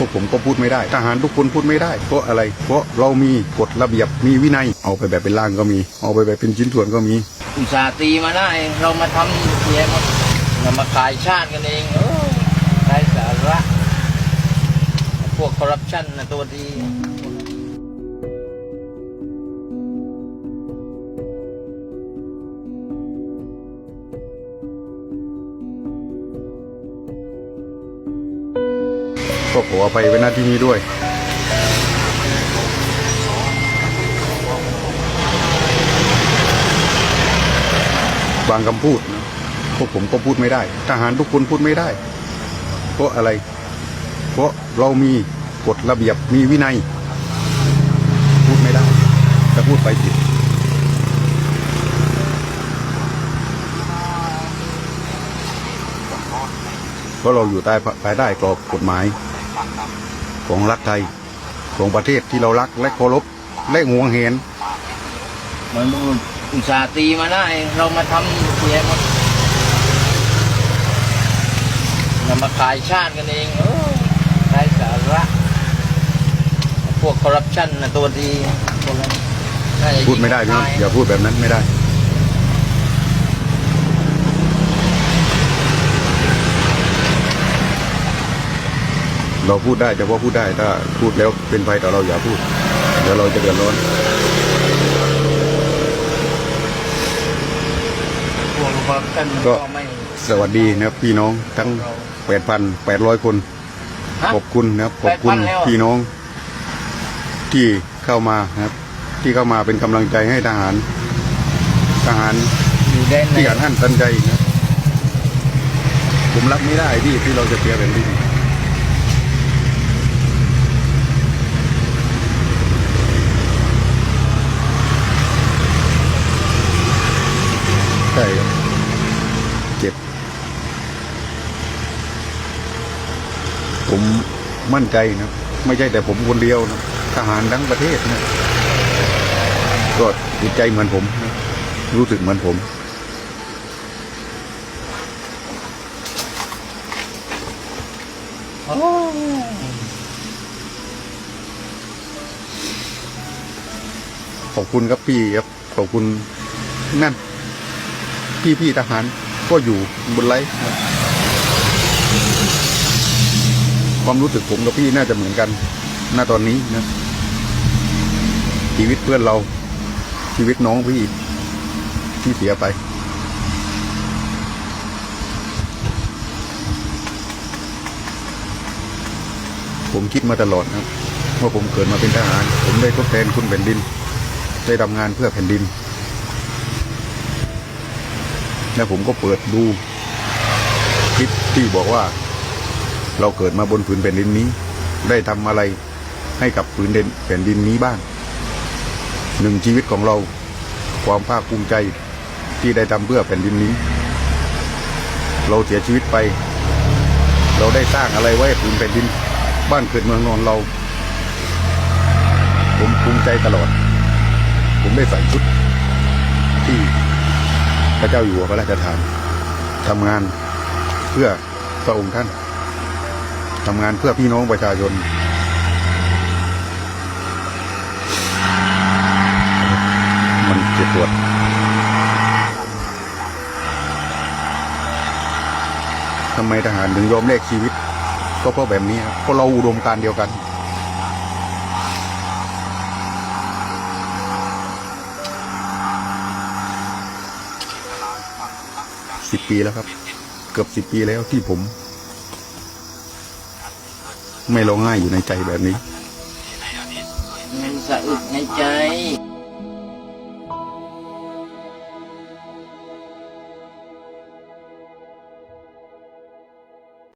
พวกผมก็พูดไม่ได้ ทหารทุกคนพูดไม่ได้ เพราะอะไร เพราะเรามีกฎระเบียบมีวินัย เอาไปแบบเป็นร่างก็มี เอาไปแบบเป็นชิ้นส่วนก็มี อุตสาห์ตีมาได้ เรามาทำเสียมดเรามาขายชาติกันเองโอ้ไร้สาระ พวกคอร์รัปชันนะตัวดี ก็ขออภัยไว้หน้าที่นี้ด้วยบางคำพูดนะพวกผมก็พูดไม่ได้ ทหารทุกคนพูดไม่ได้ เพราะอะไร เพราะเรามีกฎระเบียบมีวินัย พูดไม่ได้ถ้าพูดไปผิดเพราะเราอยู่ใต้ภายใต้กรอบกฎหมาย ของรัฐไทย ของประเทศที่เรารักและเคารพและหวงเห็นมันอุตส่าห์ตีมาได้เรามาทำเสียหมดเรามาขายชาติกันเองโอ้ไร้สาระพวกคอร์รัปชันนะตัวดีพวกนั้นน่าจะยิงพูดไม่ได้พี่น้องตายอย่าพูดแบบนั้นไม่ได้ เราพูดได้แต่ว่าพูดได้ถ้าพูดแล้วเป็นภัยต่อเราอย่าพูดเดี๋ยวเราจะเดือดร้อนพวกคอร์รัปชันมันก็ก็ไม่สวัสดีนะครับพี่น้องทั้ง 8,800 คนฮะขอบคุณนะครับขอบคุณ8,000แล้วพี่น้อง ที่เข้ามานะครับ ที่เข้ามาเป็นกำลังใจให้ทหาร ทหารอยู่แดนไหนที่อันท่านตันใจนะครับผมรับไม่ได้ที่ที่เราจะเสียแผ่นดิน ใช่เจ็บ ผมมั่นใจนะ ไม่ใช่แต่ผมคนเดียวนะทหารทั้งประเทศนะก็จิตใจเหมือนผมนะรู้สึกเหมือนผมโอ้ขอบคุณครับพี่ครับขอบคุณนั่น พี่พี่ทหารก็อยู่บนไลฟ์ครับความรู้สึกผมกับพี่น่าจะเหมือนกันณตอนนี้นะชีวิตเพื่อนเรา ชีวิตน้องพี่ที่เสียไป ผมคิดมาตลอดนะครับว่าผมเกิดมาเป็นทหาร ผมได้ทดแทนคุณแผ่นดิน ได้ทำงานเพื่อแผ่นดิน และผมก็เปิดดูคลิปที่บอกว่า เราเกิดมาบนผืนแผ่นดินนี้ ได้ทำอะไรให้กับผืนด่นแผ่นดินนี้บ้างหนึ่งชีวิตของเราความภาคภูมิใจที่ได้ทำเพื่อแผ่นดินนี้ เราเสียชีวิตไป เราได้สร้างอะไรไว้ผืนแผ่นดิน บ้านเกิดเมืองนอนเรา ผมภูมิใจตลอด ผมได้ใส่ชุดที่ พระเจ้าอยู่หัวพระราชทานทำงานเพื่อพระองค์ท่านทำงานเพื่อพี่น้องประชาชนมันเจ็บปวดทำไมทหารถึงยอมแลกชีวิต ก็เพราะแบบนี้ครับเพราะเราอุดมการเดียวกัน สิบปีแล้วครับ เกือบสิบปีแล้วที่ผม ไม่ร้องไห้อยู่ในใจแบบนี้มันสะอึกในใจ